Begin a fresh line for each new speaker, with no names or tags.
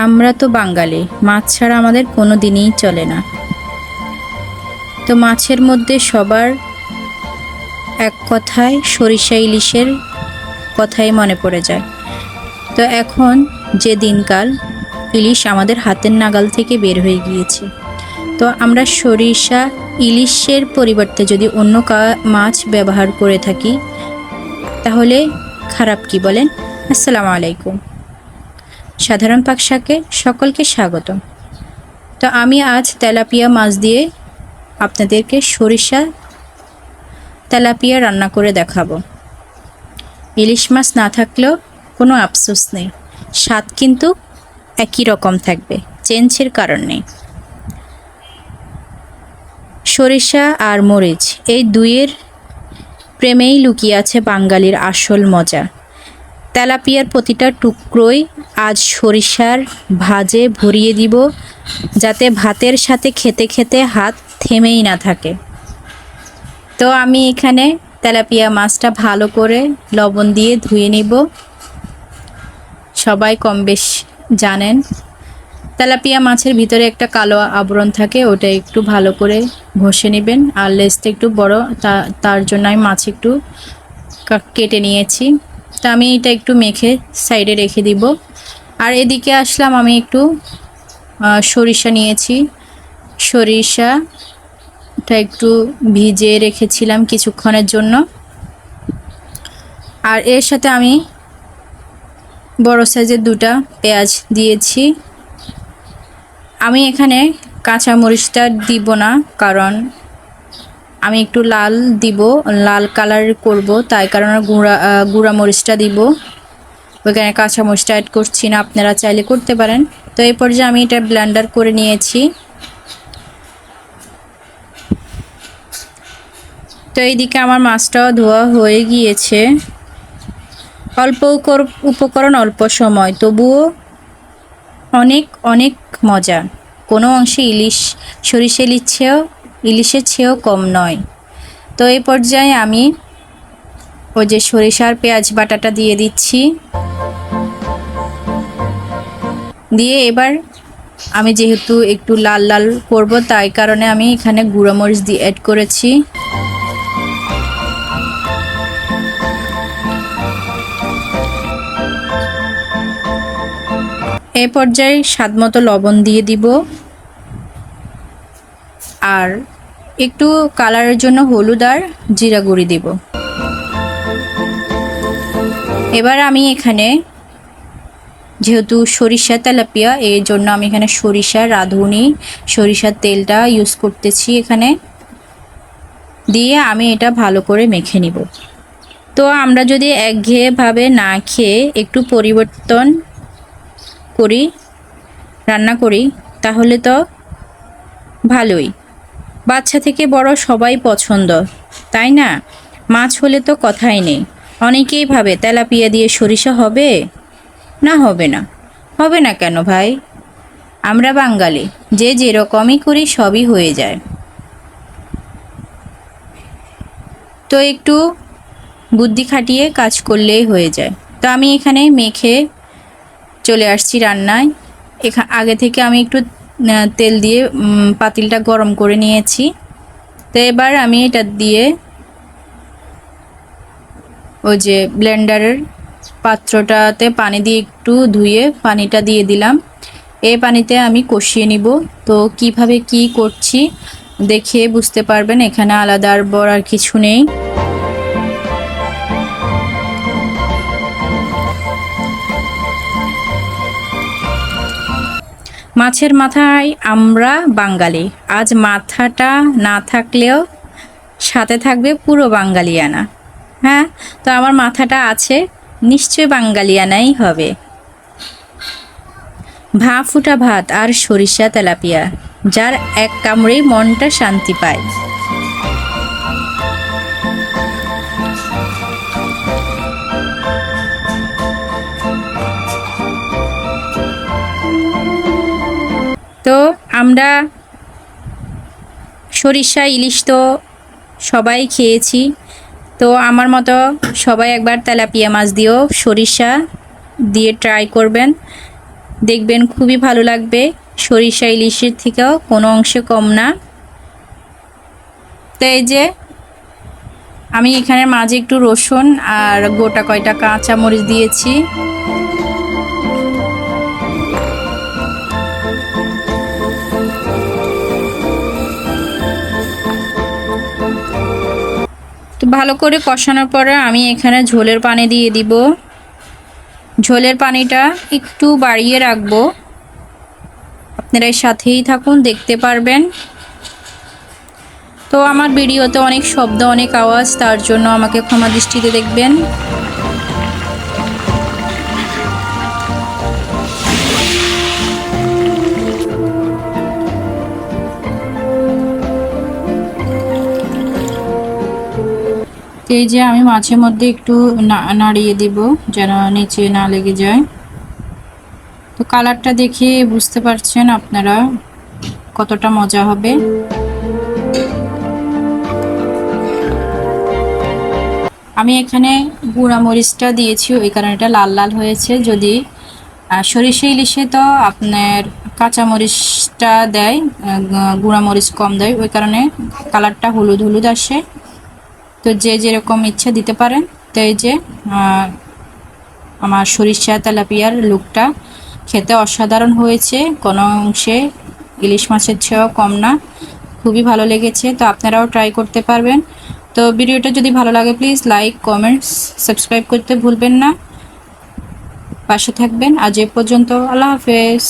আমরা তো বাঙালি, মাছ ছাড়া আমাদের কোনো দিনই চলে না। তো মাছের মধ্যে সবার এক কথায় সরিষা ইলিশের কথাই মনে পড়ে যায়। তো এখন যে দিনকাল, ইলিশ আমাদের হাতের নাগাল থেকে বের হয়ে গিয়েছে। তো আমরা সরিষা ইলিশের পরিবর্তে যদি অন্য কা- মাছ ব্যবহার করে থাকি, তাহলে খারাপ কি বলেন? আসসালামু আলাইকুম। সাধারণ পাকশাকে সকলকে স্বাগত তো আমি আজ তেলাপিয়া মাছ দিয়ে আপনাদেরকে সরিষা তেলাপিয়া রান্না করে দেখাবো। ইলিশ মাছ না থাকলেও কোনো আফসোস নেই। স্বাদ কিন্তু একই রকম থাকবে চেঞ্জের কারণ নেই। সরিষা আর মরিচ, এই দুইয়ের প্রেমেই লুকিয়ে আছে বাঙালির আসল মজা। তেলাপিয়ার প্রতিটা টুকরোই আজ সরিষার ভাজে ভরিয়ে দিব, যাতে ভাতের সাথে খেতে খেতে হাত থেমেই না থাকে। তো আমি এখানে তেলাপিয়া মাছটা ভালো করে লবণ দিয়ে ধুয়ে নিব। সবাই কম বেশ জানেন, তেলাপিয়া মাছের ভিতরে একটা কালো আবরণ থাকে, ওটা একটু ভালো করে ঘষে নেবেন। আর লেজটা একটু বড় তার জন্য আমি মাছ একটু কেটে নিয়েছি। তা আমি এটা একটু মেখে সাইডে রেখে দিব। আর এদিকে আসলাম আমি একটু সরিষা নিয়েছি। সরিষাটা একটু ভিজিয়ে রেখেছিলাম কিছুক্ষণের জন্য। আর এর সাথে আমি বড় সাইজের দুটা পেঁয়াজ দিয়েছি। আমি এখানে কাঁচা মরিচটা দিব না, কারণ আমি একটু লাল দিব, লাল কালার করব, তাই কারণে গুঁড়া গুঁড়া মরিচটা দিব। ওইখানে কাঁচা মরিচটা অ্যাড করছি না, আপনারা চাইলে করতে পারেন। তো এই পর্যায়ে আমি এটা ব্লেন্ডার করে নিয়েছি। তো এইদিকে আমার মাছটাও ধোয়া হয়ে গিয়েছে। অল্প উপকর- উপকরণ অল্প সময়, তবুও অনেক অনেক মজা। কোনো অংশে ইলিশ সরিষা ইলিশ চেয়েও ইলিশের চেয়েও কম নয়। তো এই পর্যায়ে আমি ওই যে সরিষার পেঁয়াজ বাটাটা দিয়ে দিচ্ছি। দিয়ে এবার আমি যেহেতু একটু লাল লাল করব, তাই কারণে আমি এখানে গুঁড়ো মরিচ দিয়ে অ্যাড করেছি। এ পর্যায়ে স্বাদ মতো লবণ দিয়ে দিব। আর একটু কালারের জন্য হলুদ আর জিরা গুঁড়ি দিব। এবার আমি এখানে যেহেতু সরিষা তেলাপিয়া, এর জন্য আমি এখানে সরিষা, রাঁধুনি, সরিষার তেলটা ইউজ করতেছি এখানে। দিয়ে আমি এটা ভালো করে মেখে নিব। তো আমরা যদি একঘেয়েভাবে না খেয়ে একটু পরিবর্তন করি, রান্না করি, তাহলে তো ভালোই। বাচ্চা থেকে বড় সবাই পছন্দ। তাই না? মাছ হলে তো কথাই নেই। অনেকেই ভাবে তেলাপিয়া দিয়ে সরিষা হবে? না হবে না। হবে না কেন ভাই? আমরা বাঙালি। যে যেরকমই করি সবই হয়ে যায়। তো একটু বুদ্ধি খাটিয়ে কাজ করলেই হয়ে যায়। তো আমি এখানে মেখে চলে আসছি রান্নায়। এখা, আগে থেকে আমি একটু তেল দিয়ে পাতিলটা গরম করে নিয়েছি। তো এবার আমি এটা দিয়ে ওই যে ব্লেন্ডারের পাত্রটাতে পানি দিয়ে একটু ধুয়ে পানিটা দিয়ে দিলাম। এই পানিতে আমি কষিয়ে নিব। তো কীভাবে কি করছি দেখে বুঝতে পারবেন, এখানে আলাদা আর বড় আর কিছু নেই। মাছের মাথায় আমরা বাঙালি। আজ মাথাটা না থাকলেও সাথে থাকবে পুরো বাঙালিয়ানা। হ্যাঁ? তো আমার মাথাটা আছে, নিশ্চয় বাঙালিয়ানাই হবে। ভা ফুটা ভাত আর সরিষা তেলাপিয়া, যার এক কামড়েই মনটা শান্তি পায়। তো আমরা সরিষা, ইলিশ তো সবাই খেয়েছি। তো আমার মতো সবাই একবার তেলাপিয়া মাছ দিয়েও সরিষা দিয়ে ট্রাই করবেন। দেখবেন খুবই ভালো লাগবে। সরিষা, ইলিশের থেকেও কোনো অংশে কম না। তো এই যে আমি এখানে মাঝে একটু রসুন আর গোটা কয়টা কাঁচা মরিচ দিয়েছি। তো ভালো করে কষানোর পরে আমি এখানে ঝোলের পানি দিয়ে দিব। ঝোলের পানিটা একটু বাড়িয়ে রাখব। আপনারা সাথেই থাকুন, দেখতে পারবেন। তো আমার ভিডিওতে অনেক শব্দ, অনেক আওয়াজ, তার জন্য আমাকে ক্ষমা দৃষ্টিতে দেখবেন। এই যে আমি মাছের মধ্যে একটু নাড়িয়ে দিব যেন নিচে না লেগে যায়। তো কালারটা দেখে বুঝতে পারছেন আপনারা কতটা মজা হবে। আমি এখানে গুঁড়া মরিচটা দিয়েছি, ওই কারণে এটা লাল লাল হয়েছে। যদি সরিষা ইলিশে তো আপনার কাঁচা মরিচটা দেয় গুঁড়া মরিচ কম দেয়, ওই কারণে কালারটা হলুদ হলুদ আসে। তো যে যেরকম ইচ্ছা দিতে পারেন, তো এই যে আমার সরিষা তেলাপিয়ার লুকটা খেতে অসাধারণ হয়েছে, কোনো অংশে ইলিশ মাছের চেয়েও কম না, খুবই ভালো লেগেছে, তো আপনারাও ট্রাই করতে পারবেন। তো ভিডিওটা যদি ভালো লাগে প্লিজ লাইক কমেন্টস সাবস্ক্রাইব করতে ভুলবেন না। পাশে থাকবেন, আজ এ পর্যন্ত, আল্লাহ হাফেজ।